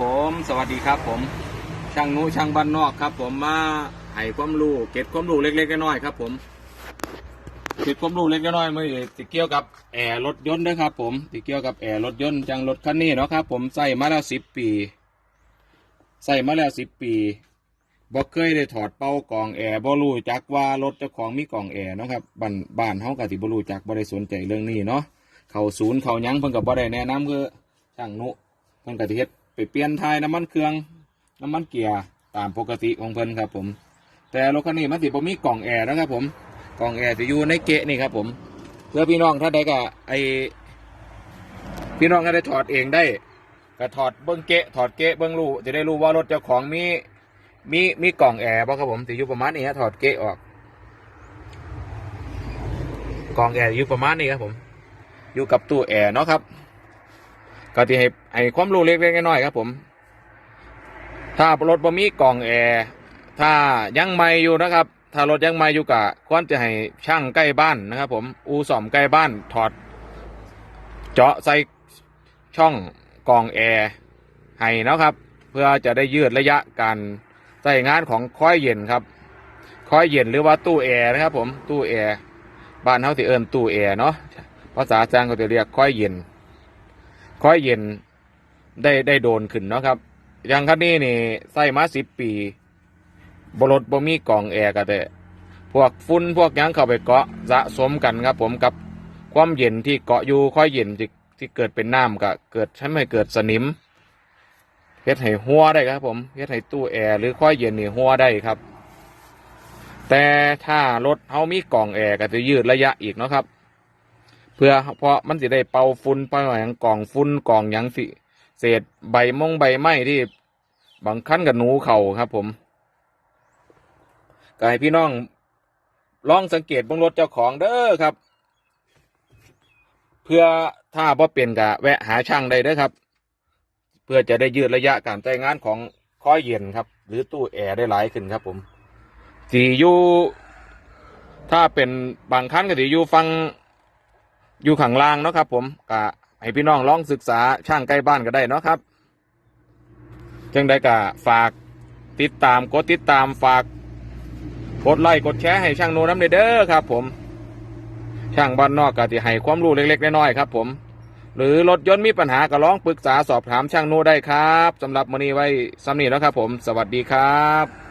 ผม สวัสดีครับผม ช่างนุช่างบ้านนอกครับ ผมมาให้ความรู้เก็บความรู้เล็กๆน้อยๆครับ ผมเก็บความรู้เล็กๆน้อยๆมือติเกี่ยวกับแอร์รถยนต์นะครับ ผมติเกี่ยวกับแอร์รถยนต์จังรถคันนี้เนาะครับ ผมใส่มาแล้วสิบปีใส่มาแล้วสิบปีบ่เคยได้ถอดเป่ากล่องแอร์บ่รู้จักว่ารถเจ้าของมีกล่องแอร์นะครับบ้านบ้านเฮาก็สิบ่รู้จักบ่ได้สนใจเรื่องนี้เนาะเขาศูนย์เขายังเพิ่นก็บ่ได้แนะนำคือช่างนุเพิ่นก็สิเฮ็ด ไปเปลี่ยนทายน้ำมันเครื่อง น้ำมันเกียร์ตามปกติของเพิ่นครับ ผม แต่รถคันนี้มันสิบ่มีกล่องแอร์นะครับ ผมกล่องแอร์สิอยู่ในเกะนี่ครับ ผมเพื่อพี่น้องถ้าใดก็ไอพี่น้องก็ได้ถอดเองได้ก็ถอดเบิ้องเกะถอดเกะเบิ้องรูจะได้รู้ว่ารถเจ้าของมีมีมีกล่องแอร์บ่ครับผมสิอยู่ประมาณนี้ฮะถอดเกะออกกล่องแอร์อยู่ประมาณนี้ครับผม อยู่กับตู้แอร์เนาะครับ ก็ที่ให้ให้ความรู้เล็กๆน้อยๆครับ ผม ถ้ารถบ่มีกล่องแอร์ถ้ายังไม่อยู่นะครับ ถ้ารถยังไม่อยู่กะควรจะให้ช่างใกล้บ้านนะครับ ผมอูซ่อมใกล้บ้านถอด เจาะใส่ช่องกล่องแอร์ให้นะครับ เพื่อจะได้ยืดระยะการใช้งานของค้อยเย็นครับค้อยเย็นหรือว่าตู้แอร์นะครับ ผมตู้แอร์บ้านเขาสิเอิญตู้แอร์เนาะภาษาจางก็จะเรียกค้อยเย็น ค่อยเย็นได้ได้โดนขึ้นเนาะครับอย่างคันนี้นี่ใส่มาสิบปีบรถบ่มีกล่องแอร์ก็แต่พวกฝุ่นพวกยังเข้าไปเกาะสะสมกันครับ ผมกับความเย็นที่เกาะอยู่ค่อยเย็นที่ที่เกิดเป็นน้ำก็เกิดทำให้เกิดสนิมเฮ็ดให้หัวได้ครับ ผมเฮ็ดให้ตู้แอร์หรือค่อยเย็นนี่หัวได้ครับ แต่ถ้ารถเฮามีกล่องแอร์ก็จะยืดระยะอีกเนาะครับ เพื่อเพราะมันสิได้เป่าฝุ่นไปหยังกล่องฝุ่นกล่องหยังสิเศษใบมงใบไม้ที่บางคั้นกับหนูเข่าครับ ผมก็ให้พี่น้องลองสังเกตบงรถเจ้าของเด้อครับ เพื่อถ้าบ่เปลี่ยนกะแวะหาช่างได้เด้อครับ เพื่อจะได้ยืดระยะการใช้งานของค้อยเย็นครับ หรือตู้แอร์ได้หลายขึ้นครับ ผมสีอยู่ถ้าเป็นบางคั้นก็สีอยู่ฟัง อยู่ข้างล่างเนาะครับ ผมก็ให้พี่น้องลองศึกษาช่างใกล้บ้านก็ได้เนาะครับจังได้ก็ฝากติดตามกดติดตามฝากกดไลค์กดแชร์ให้ช่างโนน้ำเด้อครับ ผมช่างบ้านนอกก็จะให้ความรู้เล็กๆน้อยๆครับ ผม หรือรถยนต์มีปัญหาก็ลองปรึกษาสอบถามช่างโนได้ครับสำหรับมื้อนี้ไว้ซ้ำนี้แล้วครับ ผม สวัสดีครับ